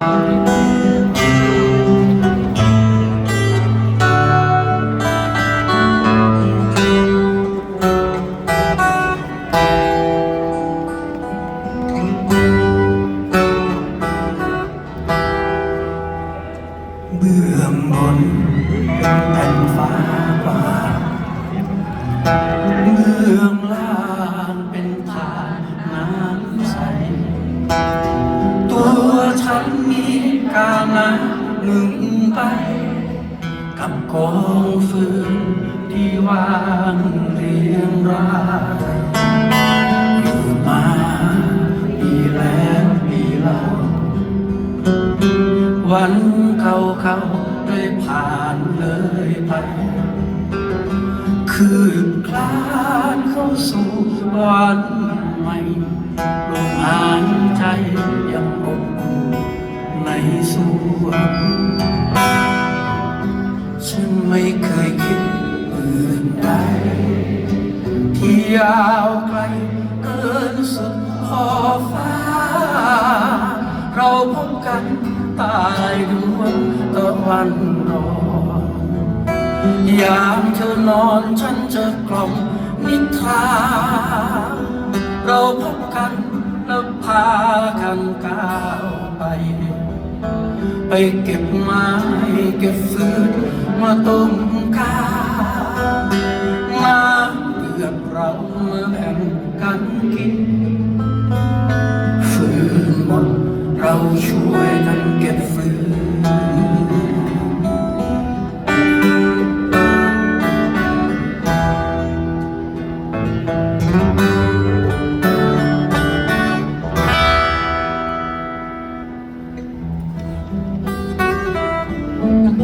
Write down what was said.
เบื้องบนแกามามึงไป กับกองฟืนที่วางเรียงรายอยู่มาปีแล้วปีเล่าวันเก่าเขาๆได้ผ่านเลยไป คืนคลานเข้าสู่วันใหม่ลมหาย วงฉันไม่เคยคิดอื่นใดที่ยาวไกลเกินสุดขอบฟ้า เราพบกันตายดวงตะวันรอนยามเธอนอนฉันจะกล่อมนิทรา ไปเก็บไม้เก็บฟืนมาต้มกากมาเดือดเรามาแบ่งกันกินฟืนหมดเรกันเก็บฟืน